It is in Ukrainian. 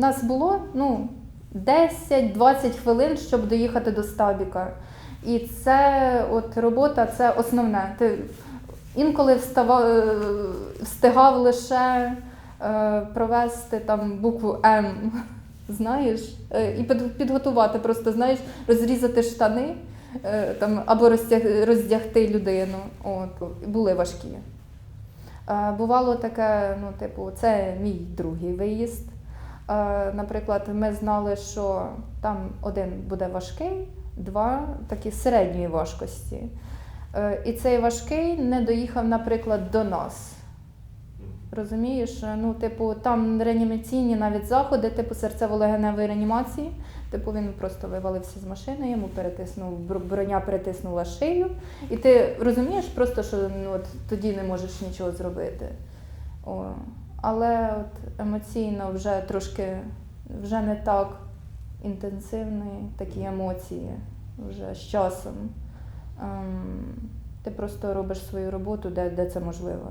нас було ну, 10-20 хвилин, щоб доїхати до стабіка. І це от робота це основне. Ти інколи встава, е, встигав лише е, провести там букву М, знаєш, е, і підготувати, просто знаєш, розрізати штани е, там, або розтяг, роздягти людину. От, були важкі. Е, Бувало таке, ну, типу, це мій другий виїзд. Е, Наприклад, ми знали, що там один буде важкий, два такі середньої важкості. Е, І цей важкий не доїхав, наприклад, до нас. Розумієш, ну, типу, там реанімаційні навіть заходи, типу серцево-легеневої реанімації. Типу він просто вивалився з машини, йому перетиснув броня перетиснула шию. І ти розумієш просто, що ну, от, тоді не можеш нічого зробити. О. Але от емоційно вже трошки вже не так інтенсивні такі емоції вже з часом. Ем, ти просто робиш свою роботу, де, де це можливо.